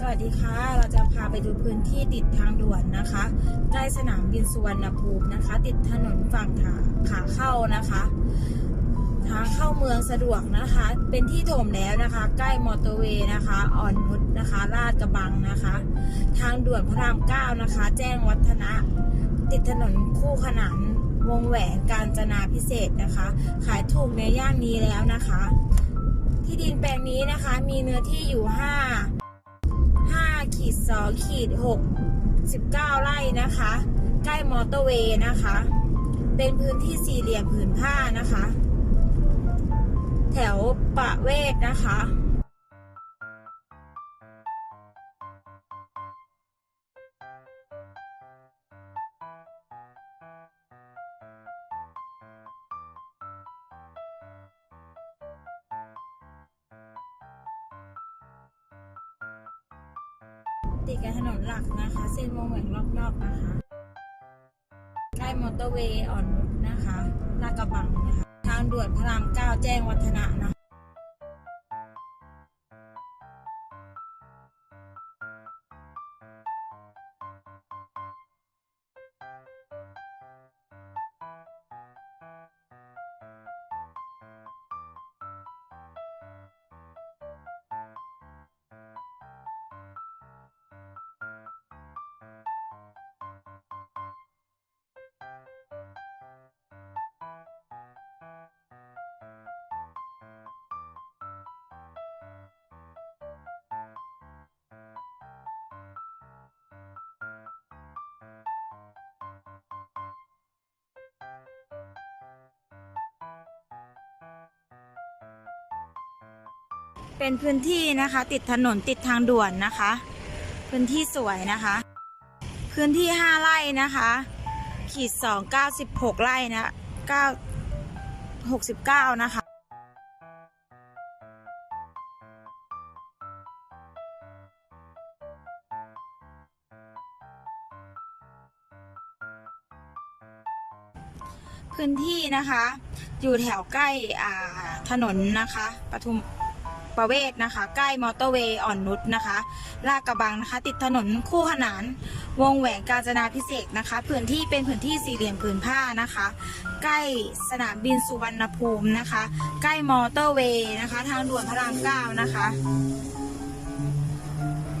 สวัสดีค่ะ เราจะพาไปดูพื้นที่ติดทางด่วนนะคะ ใกล้สนามบินสุวรรณภูมินะคะ ติดถนนฝั่งขาขาเข้านะคะ ทางเข้าเมืองสะดวกนะคะ เป็นที่ถมแล้วนะคะ ใกล้มอเตอร์เวย์นะคะ อ่อนนุชนะคะ ลาดกระบังนะคะ ทางด่วนพระรามเก้านะคะ แจ้งวัฒนะ ติดถนนคู่ขนานวงแหวนการจนาพิเศษนะคะ ขายถูกในย่านนี้แล้วนะคะ ที่ดินแปลงนี้นะคะ มีเนื้อที่อยู่5 สองขีดหกสิบเก้าไร่นะคะ ใกล้มอเตอร์เวย์นะคะ เป็นพื้นที่สี่เหลี่ยมผืนผ้านะคะ แถวประเวศนะคะ ติดกับถนนหลักนะคะ เส้นวงแหวนรอบๆนะคะใกล้มอเตอร์เวย์อ่อนนุชนะคะลาดกระบังนะคะ ทางด่วนพระรามเก้าแจ้งวัฒนะนะคะ เป็นพื้นที่นะคะ ติดถนนติดทางด่วนนะคะ พื้นที่สวยนะคะ พื้นที่ 5ไร่นะคะ ขีด2 96ไร่นะ9 69 นะคะพื้นที่นะคะ อยู่แถวใกล้อาถนนนะคะปทุม ประเวศนะคะ ใกล้มอเตอร์เวย์อ่อนนุชนะคะ ลาดกระบังนะคะ ติดถนนคู่ขนาน วงแหวนกาญจนาพิเศษนะคะพื้นที่เป็นพื้นที่สี่เหลี่ยมผืนผ้านะคะ ใกล้สนามบินสุวรรณภูมินะคะ ใกล้มอเตอร์เวย์นะคะ ทางด่วนพระรามเก้านะคะ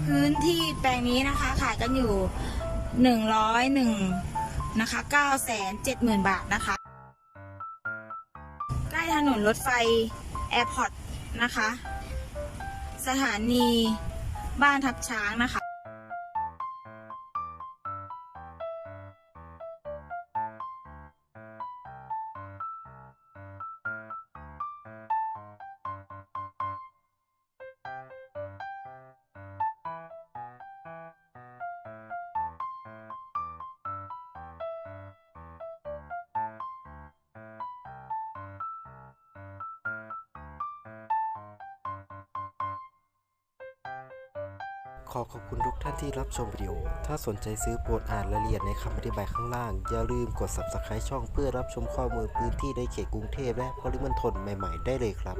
พื้นที่แปลงนี้นะคะขายกันอยู่หนึ่งร้อยหนึ่งนะคะเก้าแสนเจ็ดหมื่นบาทนะคะใกล้ถนนรถไฟแอร์พอร์ตนะคะ สถานีบ้านทับช้างนะคะ ขอขอบคุณทุกท่านที่รับชมวิดีโอ ถ้าสนใจซื้อโปรดอ่านรายละเอียดในคำอธิบายข้างล่าง อย่าลืมกด subscribe ช่องเพื่อรับชมข้อมูลพื้นที่ในเขตกรุงเทพและปริมณฑลใหม่ๆ ได้เลยครับ